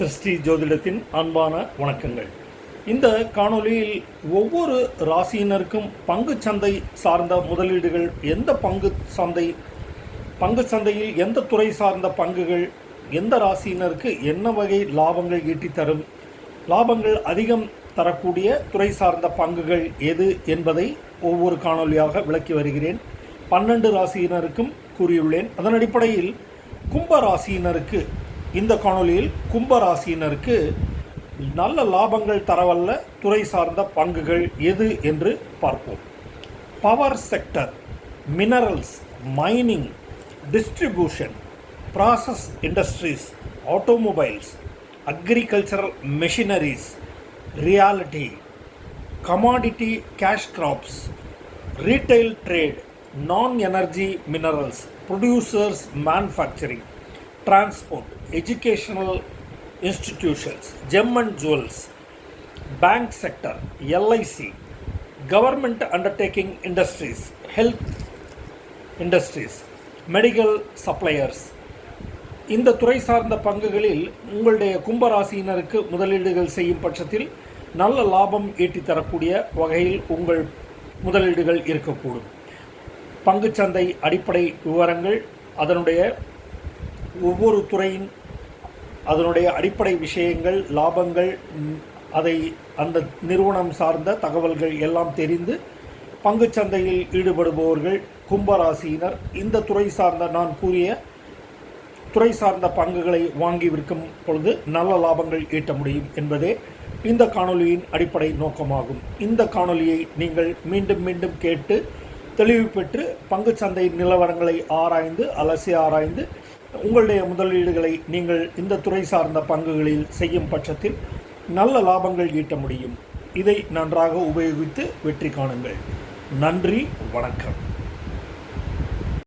சிருஷ்டி ஜோதிடத்தின் அன்பான வணக்கங்கள். இந்த காணொளியில் ஒவ்வொரு ராசியினருக்கும் பங்கு சந்தை சார்ந்த முதலீடுகள் எந்த பங்கு சந்தை பங்கு சந்தையில் எந்த துறை சார்ந்த பங்குகள் எந்த ராசியினருக்கு என்ன வகை லாபங்கள் ஈட்டித்தரும் லாபங்கள் அதிகம் தரக்கூடிய துறை சார்ந்த பங்குகள் எது என்பதை ஒவ்வொரு காணொளியாக விளக்கி வருகிறேன். பன்னெண்டு ராசியினருக்கும் கூறியுள்ளேன். அதன் அடிப்படையில் கும்ப ராசியினருக்கு இந்த காணொளியில் கும்பராசியினருக்கு நல்ல லாபங்கள் தரவல்ல துறை சார்ந்த பங்குகள் எது என்று பார்ப்போம். Power sector minerals mining distribution process industries automobiles agricultural machineries reality commodity cash crops retail trade non energy minerals producers manufacturing transport educational institutions gem and jewels bank sector LIC government undertaking industries health industries medical suppliers இந்த துறை சார்ந்த பங்குகளில் உங்களுடைய கும்பராசியினருக்கு முதலீடுகள் செய்யும் பட்சத்தில் நல்ல லாபம் ஈட்டி தரக்கூடிய வகையில் உங்கள் முதலீடுகள் இருக்கக்கூடும் பங்குச்சந்தை அடிப்படை விவரங்கள் அதனுடைய ஒவ்வொரு துறையின் அதனுடைய அடிப்படை விஷயங்கள் லாபங்கள் அதை அந்த நிறுவனம் சார்ந்த தகவல்கள் எல்லாம் தெரிந்து பங்குச்சந்தையில் ஈடுபடுபவர்கள் கும்பராசியினர் இந்த துறை சார்ந்த நான் கூறிய துறை சார்ந்த பங்குகளை வாங்கி விற்கும் பொழுது நல்ல லாபங்கள் ஈட்ட முடியும் என்பதே இந்த காணொலியின் அடிப்படை நோக்கமாகும். இந்த காணொலியை நீங்கள் மீண்டும் மீண்டும் கேட்டு தெளிவு பெற்று பங்குச்சந்தை நிலவரங்களை ஆராய்ந்து அலசி ஆராய்ந்து உங்களுடைய முதலீடுகளை நீங்கள் இந்த துறை சார்ந்த பங்குகளில் செய்யும் பட்சத்தில் நல்ல லாபங்கள் ஈட்ட முடியும். இதை நன்றாக உபயோகித்து வெற்றி காணுங்கள். நன்றி வணக்கம்.